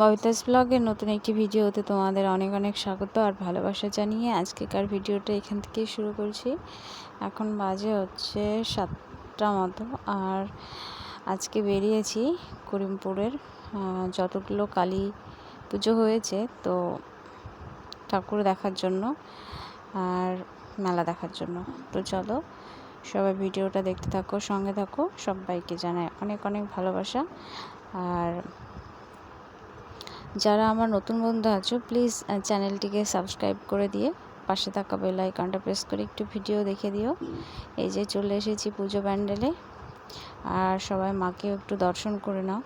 ববিতাস ব্লগের নতুন একটি ভিডিওতে তোমাদের অনেক অনেক স্বাগত আর ভালোবাসা জানিয়ে আজকেকার ভিডিওটা এখান থেকেই শুরু করছি। এখন বাজে হচ্ছে সাতটা মতো আর আজকে বেরিয়েছি করিমপুরের যতগুলো কালী পুজো হয়েছে তো ঠাকুর দেখার জন্য আর মেলা দেখার জন্য। তো চলো সবাই ভিডিওটা দেখতে থাকো, সঙ্গে থাকো, সবাইকে জানায় অনেক অনেক ভালোবাসা আর যারা আমার নতুন বন্ধু আছো প্লিজ চ্যানেলটিকে সাবস্ক্রাইব করে দিয়ে পাশে থাকা বেল আইকনটা প্রেস করে একটু ভিডিও দেখে দিও। এই যে চলে এসেছি পুজো প্যান্ডেলে। আর সবাই মাকে একটু দর্শন করে নাও।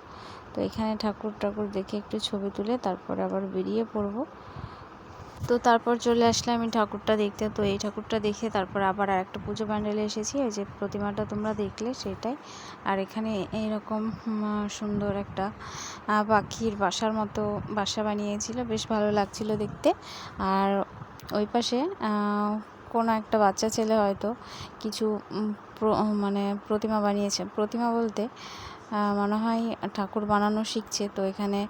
তো এখানে ঠাকুর ঠাকুর দেখে একটু ছবি তুলে তারপর আবার বেরিয়ে পড়ব। তো তারপর চলে আসলাম আমি ঠাকুরটা দেখতে। তো এই ঠাকুরটা দেখে তারপর আবার আর একটা পুজো প্যান্ডেলে এসেছি। ওই যে প্রতিমাটা তোমরা দেখলে সেটাই। আর এখানে এইরকম সুন্দর একটা পাখির বাসার মতো বাসা বানিয়েছিল। বেশ ভালো লাগছিল দেখতে। আর ওই পাশে কোনো একটা বাচ্চা ছেলে হয়তো কিছু মানে প্রতিমা বানিয়েছে। প্রতিমা বলতে মনে হয় ঠাকুর বানানো শিখছে। তো এখানে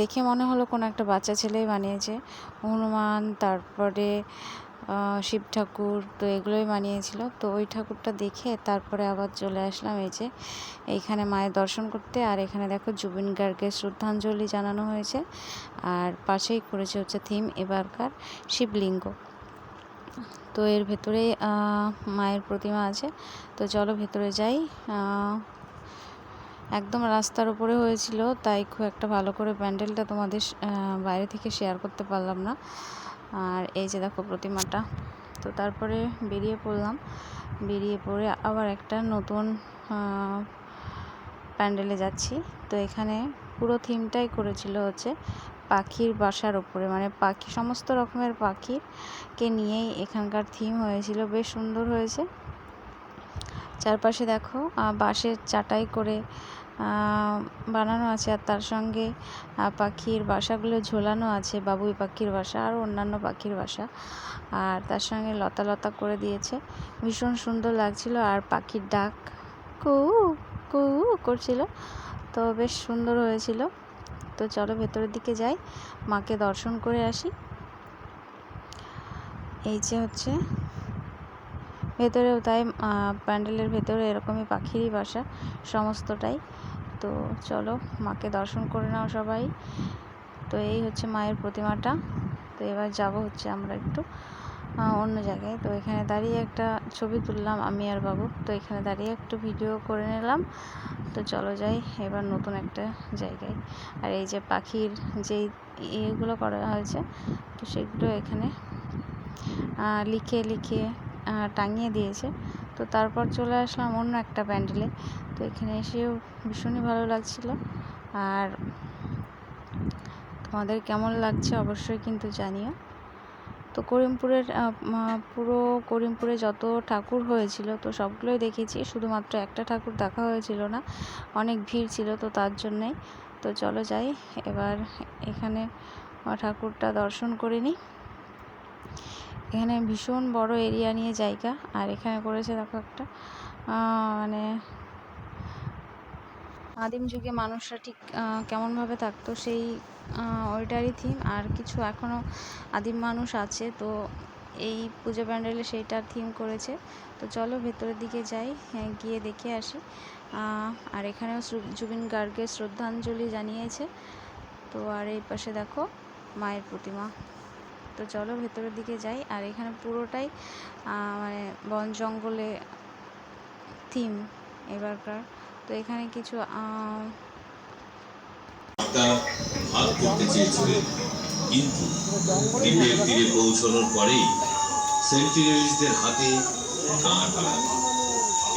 দেখে মনে হলো কোনো একটা বাচ্চা ছেলেই বানিয়েছে। হনুমান, তারপরে শিব ঠাকুর, তো এগুলোই বানিয়েছিল। তো ওই ঠাকুরটা দেখে তারপরে আবার চলে আসলাম এই যে এইখানে মায়ের দর্শন করতে। আর এখানে দেখো জুবিন গার্গকে শ্রদ্ধাঞ্জলি জানানো হয়েছে। আর পাশেই করেছে হচ্ছে থিম এবারকার শিবলিঙ্গ। তো এর ভেতরে মায়ের প্রতিমা আছে। তো চলো ভেতরে যাই। একদম রাস্তার উপরে হয়েছিল, তাই খুব একটা ভালো করে প্যান্ডেলটা তোমাদের বাইরে থেকে শেয়ার করতে পারলাম না। আর এই যে দেখো প্রতিমাটা, তো তারপরে বেরিয়ে পড়লাম। বেরিয়ে পড়ে আবার একটা নতুন প্যান্ডেলে যাচ্ছি। তো এখানে পুরো থিমটাই করেছিল হচ্ছে পাখির বাসার ওপরে মানে পাখি, সমস্ত রকমের পাখিকে নিয়েই এখানকার থিম হয়েছিল। বেশ সুন্দর হয়েছে। চারপাশে দেখো বাঁশের চাটাই করে বানানো আছে আর তার সঙ্গে পাখির বাসাগুলো ঝোলানো আছে, বাবুই পাখির বাসা আর অন্যান্য পাখির বাসা। আর তার সঙ্গে লতা লতা করে দিয়েছে। ভীষণ সুন্দর লাগছিল আর পাখির ডাক কু কু করছিল। তো বেশ সুন্দর হয়েছিল। তো চলো ভেতরের দিকে যাই, মাকে দর্শন করে আসি। এই যে হচ্ছে ভেতরেও তাই প্যান্ডেলের ভেতরে এরকমই পাখিরই বাসা সমস্তটাই। তো চলো মাকে দর্শন করে নাও সবাই। তো এই হচ্ছে মায়ের প্রতিমাটা। তো এবার যাব হচ্ছে আমরা একটু অন্য জায়গায়। তো এখানে দাঁড়িয়ে একটা ছবি তুললাম আমি আর বাবু। তো এখানে দাঁড়িয়ে একটু ভিডিও করে নিলাম। তো চলো যাই এবার নতুন একটা জায়গায়। আর এই যে পাখির যেই ইয়েগুলো করা হয়েছে, তো সেগুলো এখানে লিখে লিখে টাঙিয়ে দিয়েছে। তো তারপর চলে আসলাম অন্য একটা প্যান্ডেলে। তো এখানে এসেও ভীষণই ভালো লাগছিল। আর তোমাদের কেমন লাগছে অবশ্যই কিন্তু জানিও। তো করিমপুরের পুরো করিমপুরে যত ঠাকুর হয়েছিল, তো সবগুলোই দেখেছি। শুধুমাত্র একটা ঠাকুর দেখা হয়েছিল না, অনেক ভিড় ছিল তো তার জন্যেই। তো চলো যাই, এবার এখানে ঠাকুরটা দর্শন করে নিই। এখানে ভীষণ বড় এরিয়া নিয়ে জায়গা আর এখানে করেছে দেখো একটা মানে আদিম যুগে মানুষরা ঠিক কেমনভাবে থাকতো সেই ওইটারই থিম আর কিছু এখনও আদিম মানুষ আছে তো এই পুজো প্যান্ডেলে সেইটার থিম করেছে। তো চলো ভেতরের দিকে যাই হ্যাঁ, গিয়ে দেখে আসি। আর এখানেও জুবিন গার্গের শ্রদ্ধাঞ্জলি জানিয়েছে। তো আর এই পাশে দেখো মায়ের প্রতিমা। তো চলো ভেতরের দিকে যাই। আর এখানে পুরোটাই মানে বন জঙ্গলে থিম এবারকার। তো এখানে কিছু কিন্তু তীরে পৌঁছানোর পরেই হাতে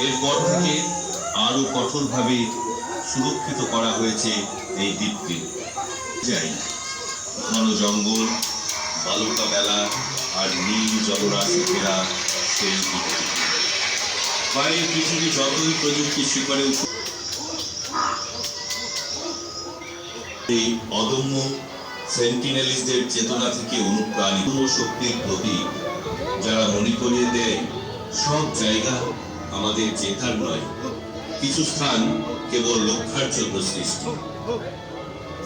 এরপর থেকে আরও কঠোরভাবে সুরক্ষিত করা হয়েছে এই দ্বীপকে যাই ঘন জঙ্গল বালুকা বেলা আর নীল জলরাশি ঘেরা সেই বাইরের পৃথিবী যতই প্রযুক্তি উঠুক, এই অদম্য সেন্টিনেলিসদের চেতনা থেকে অনুপ্রাণিত শক্তির প্রতীক, যারা মনে করিয়ে দেয়, সব জায়গা আমাদের জেতার নয়। কিছু স্থান কেবল রক্ষার জন্য সৃষ্টি।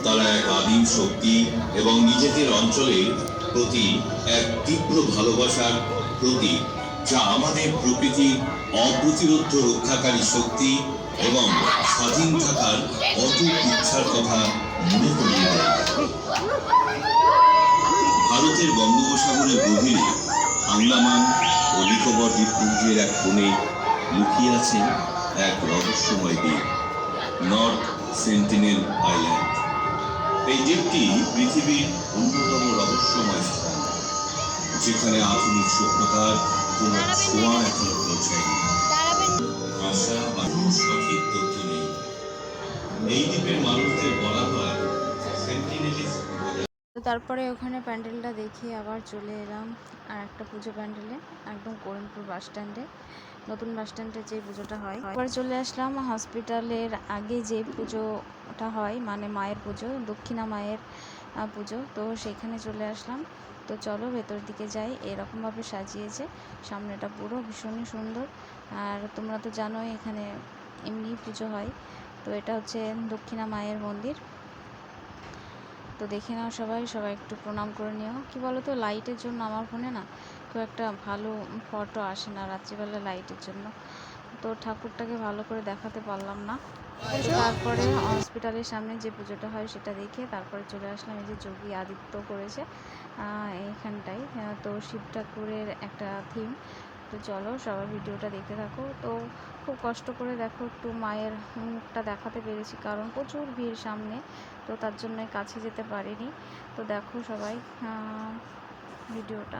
তারা এক আদিম শক্তি এবং নিজেদের অঞ্চলের প্রতি এক তীব্র ভালোবাসার প্রতীক, যা আমাদের প্রকৃতির অপ্রতিরোধ রক্ষাকারী শক্তি এবং স্বাধীন থাকার অটুট ইচ্ছার কথা মনে করিয়ে দেয়। ভারতের বঙ্গোপসাগরের গভীরে আন্দামান ও নিকোবর দ্বীপপুঞ্জের এক কোণে লুকিয়ে আছে এক রহস্যময় দ্বীপ, নর্থ সেন্টিনেল আইল্যান্ড। এই দ্বীপটি পৃথিবীর অন্যতম রহস্যময় স্থান, যেখানে আধুনিক সভ্যতার কোনো ছোঁয়া এখনও পৌঁছায়নি। আশা বা সঠিক তথ্য নেই। এই দ্বীপের মানুষদের বলা হয় সেন্টিনেলিস্ট তো তারপরে ওখানে প্যান্ডেলটা দেখে আবার চলে এলাম, আর একটা পুজো প্যান্ডেলে, একদম করিমপুর বাস স্ট্যান্ডে। নতুন বাস স্ট্যান্ডে যে পুজোটা হয়। এবার চলে আসলাম হসপিটালের আগে যে পুজোটা হয় মানে মায়ের পুজো, দক্ষিণা মায়ের পুজো। তো সেখানে চলে আসলাম। তো চলো ভেতর দিকে যাই। এরকমভাবে সাজিয়েছে। সামনেটা পুরো ভীষণই সুন্দর। আর তোমরা তো জানোই এখানে এমনি পুজো হয়। তো এটা হচ্ছে দক্ষিণা মায়ের মন্দির। তো দেখে নাও সবাই সবাই একটু প্রণাম করে নিও। কি বলো তো লাইটের জন্য আমার ফোনে না খুব একটা ভালো ফটো আসে না রাত্রিবেলা লাইটের জন্য। তো ঠাকুরটাকে ভালো করে দেখাতে পারলাম না। তারপরে হসপিটালের সামনে যে পুজোটা হয় সেটা দেখে তারপরে চলে আসলাম। এই যে যোগী আদিত্য করেছে আহ, এইখানটায়। তো শিব ঠাকুরের একটা থিম তো চলো সবাই ভিডিওটা দেখতে থাকো। তো খুব কষ্ট করে দেখো একটু মায়ের মুখটা দেখাতে পেরেছি কারণ প্রচুর ভিড় সামনে। তো তার জন্য কাছে যেতে পারিনি। তো দেখো সবাই ভিডিওটা।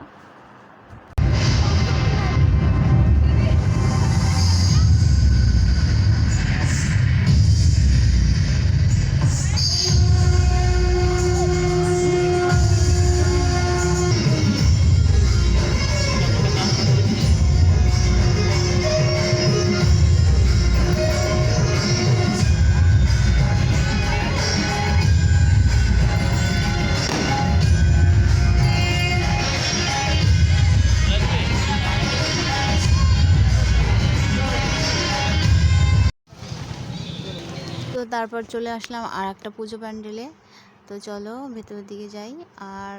তারপর চলে আসলাম আর একটা পুজো প্যান্ডেলে। তো চলো ভেতরের দিকে যাই। আর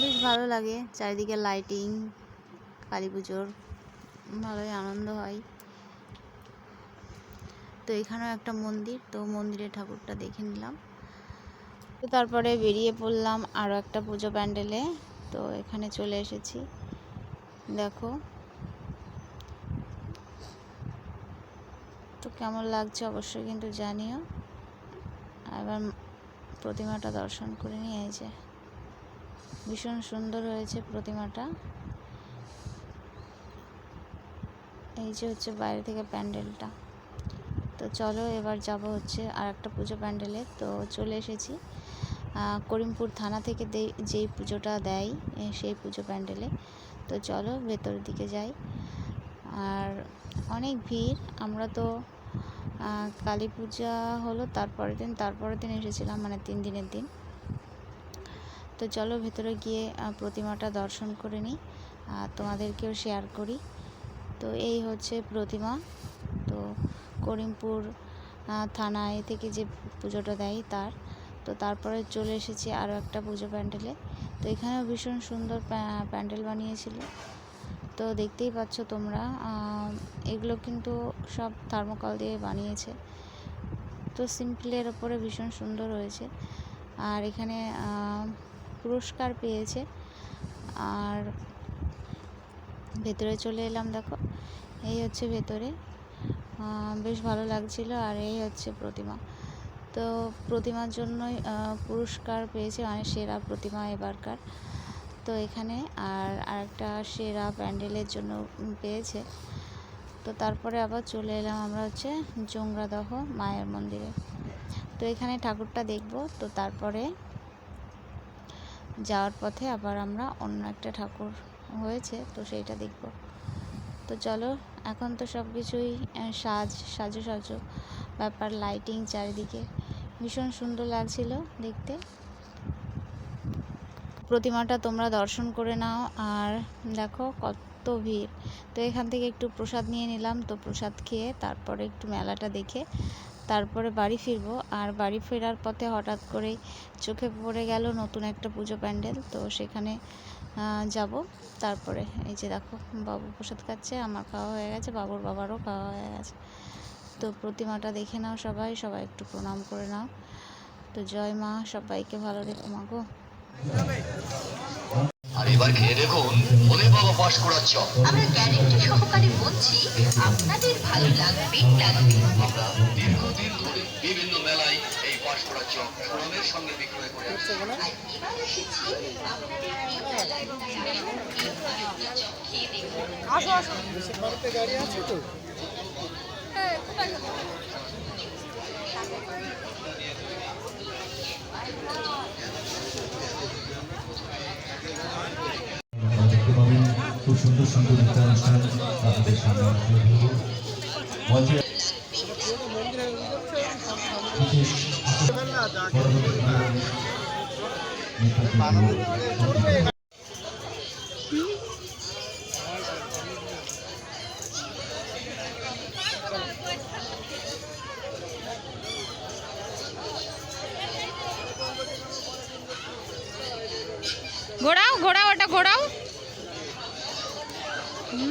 বেশ ভালো লাগে চারিদিকে লাইটিং কালী পুজোর। ভালোই আনন্দ হয়। তো এখানেও একটা মন্দির, তো মন্দিরে ঠাকুরটা দেখে নিলাম। তো তারপরে বেরিয়ে পড়লাম আরও একটা পুজো প্যান্ডেলে। তো এখানে চলে এসেছি। দেখো। তো কেমন লাগছে অবশ্যই কিন্তু জানিও। এবার প্রতিমাটা দর্শন করে নিয়ে যে ভীষণ সুন্দর হয়েছে প্রতিমাটা। এই যে হচ্ছে বাইরে থেকে প্যান্ডেলটা। তো চলো এবার যাব হচ্ছে আর একটা পুজো প্যান্ডেলে। তো চলে এসেছি। করিমপুর থানা থেকে যেই পুজোটা দেয় সেই পুজো প্যান্ডেলে। তো চলো ভেতরের দিকে যাই। আর অনেক ভিড়। আমরা তো কালী পূজা হলো তারপরের দিন তারপরের দিন এসেছিলাম মানে তিন দিনের দিন। তো চলো ভেতরে গিয়ে প্রতিমাটা দর্শন করে নিই, আর তোমাদেরকেও শেয়ার করি। তো এই হচ্ছে প্রতিমা। তো করিমপুর থানায় থেকে যে পুজোটা দেয় তার, তো তারপরে চলে এসেছি আরও একটা পুজো প্যান্ডেলে। তো এখানেও ভীষণ সুন্দর প্যান্ডেল বানিয়েছিল। তো দেখতেই পাচ্ছ তোমরা এগুলো কিন্তু সব থার্মোকল দিয়ে বানিয়েছে। তো সিম্পলের ওপরে ভীষণ সুন্দর হয়েছে। আর এখানে পুরস্কার পেয়েছে। আর ভেতরে চলে এলাম দেখো, এই হচ্ছে ভেতরে। বেশ ভালো লাগছিল আর এই হচ্ছে প্রতিমা। তো প্রতিমার জন্যই পুরস্কার পেয়েছে মানে সেরা প্রতিমা এবারকার। তো এখানে আর আরেকটা সেরা প্যান্ডেলের জন্য পেয়েছে। তো তারপরে আবার চলে এলাম আমরা হচ্ছে জোংরাদহ মায়ের মন্দিরে। তো এখানে ঠাকুরটা দেখব, তো তারপরে যাওয়ার পথে আবার আমরা অন্য একটা ঠাকুর হয়েছে, তো সেইটা দেখব। তো চলো, এখন তো সব কিছুই সাজ সাজো সাজো ব্যাপার লাইটিং চারিদিকে। ভীষণ সুন্দর লাগছিল দেখতে। প্রতিমাটা তোমরা দর্শন করে নাও। আর দেখো কত ভিড়। তো এখান থেকে একটু প্রসাদ নিয়ে নিলাম। তো প্রসাদ খেয়ে তারপরে একটু মেলাটা দেখে তারপরে বাড়ি ফিরবো। আর বাড়ি ফেরার পথে হঠাৎ করেই চোখে পড়ে গেল নতুন একটা পুজো প্যান্ডেল। তো সেখানে যাব। তারপরে এই যে দেখো, বাবু প্রসাদ খাচ্ছে, আমার খাওয়া হয়ে গেছে, বাবুর বাবারও খাওয়া হয়ে গেছে। তো প্রতিমাটা দেখে নাও সবাই সবাই একটু প্রণাম করে নাও। তো জয় মা, সবাইকে ভালো রেখো মা গো। আর এবার খেয়ে দেখুন ওলে বাবা পাশ করার চপ আমরা গ্যারেন্টি সহকারে বলছি আপনাদের ভালো লাগবে লাগবে। আমরা দীর্ঘদিন ধরে বিভিন্ন মেলায় এই পাশ করার চপ সুনামের সঙ্গে বিক্রয় করে আসছি। আর এবার এসেছি আপনাদের মেলায় এই বাড়িটা চপ খেয়ে দেখুন দেখতে সুন্দর সুন্দর নৃত্যানুষ্ঠান আপনাদের সামনে ঘোরাও ওটা ঘোরাও। একটু ঘুগনি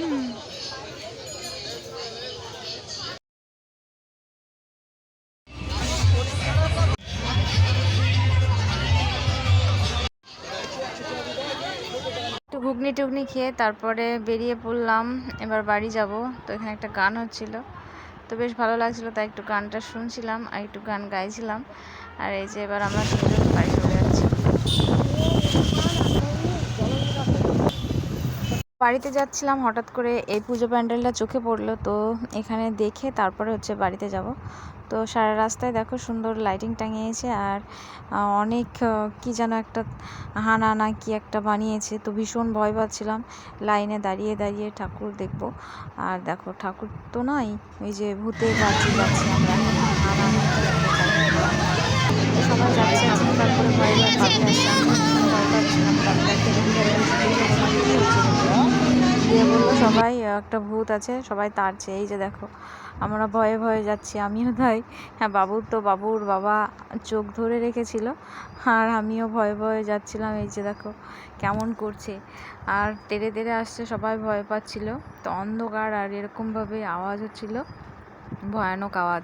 টুগনি খেয়ে তারপরে বেরিয়ে পড়লাম। এবার বাড়ি যাব। তো এখানে একটা গান হচ্ছিল। তো বেশ ভালো লাগছিল, তাই একটু গানটা শুনছিলাম আর একটু গান গাইছিলাম। আর এই যে এবার আমরা বাড়ি চলে যাচ্ছি। বাড়িতে যাচ্ছিলাম, হঠাৎ করে এই পুজো প্যান্ডেলটা চোখে পড়ল। তো এখানে দেখে তারপরে হচ্ছে বাড়িতে যাব। তো সারা রাস্তায় দেখো সুন্দর লাইটিং টাঙিয়েছে আর অনেক কি যেন একটা হানা না কি একটা বানিয়েছে। তো ভীষণ ভয় পাচ্ছিলাম। লাইনে দাঁড়িয়ে দাঁড়িয়ে ঠাকুর দেখব। আর দেখো ঠাকুর তো নয়, ওই যে ভূতের রাজ্যে যাচ্ছি আমরা। সবাই যাচ্ছে ভয় দিয়ে বলল সবাই একটা ভূত আছে, সবাই তাড়ছে এই যে দেখো, আমরা ভয়ে ভয়ে যাচ্ছি, আমিও তাই। হ্যাঁ বাবুর তো বাবুর বাবা চোখ ধরে রেখেছিল, আর আমিও ভয়ে ভয়ে যাচ্ছিলাম, এই যে দেখো, কেমন করছে। আর তেড়ে তেড়ে আসছে, সবাই ভয় পাচ্ছিল, তো অন্ধকার আর এরকমভাবে আওয়াজ হচ্ছিল। ভয়ানক আওয়াজ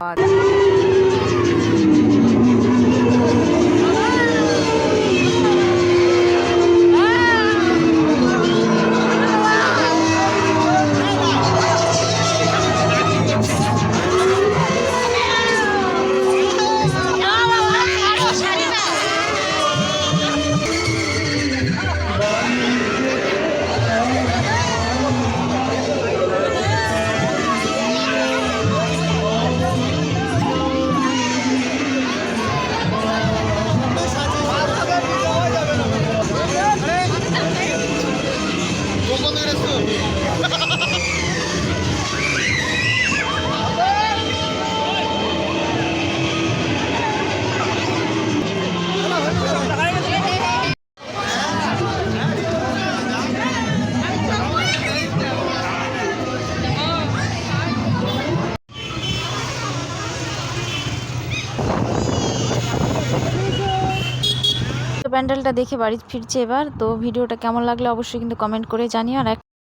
প্যান্ডেলটা দেখে বাড়ি ফিরছে এবার। তো ভিডিওটা কেমন লাগল অবশ্যই কিন্তু কমেন্ট করে জানিও। আর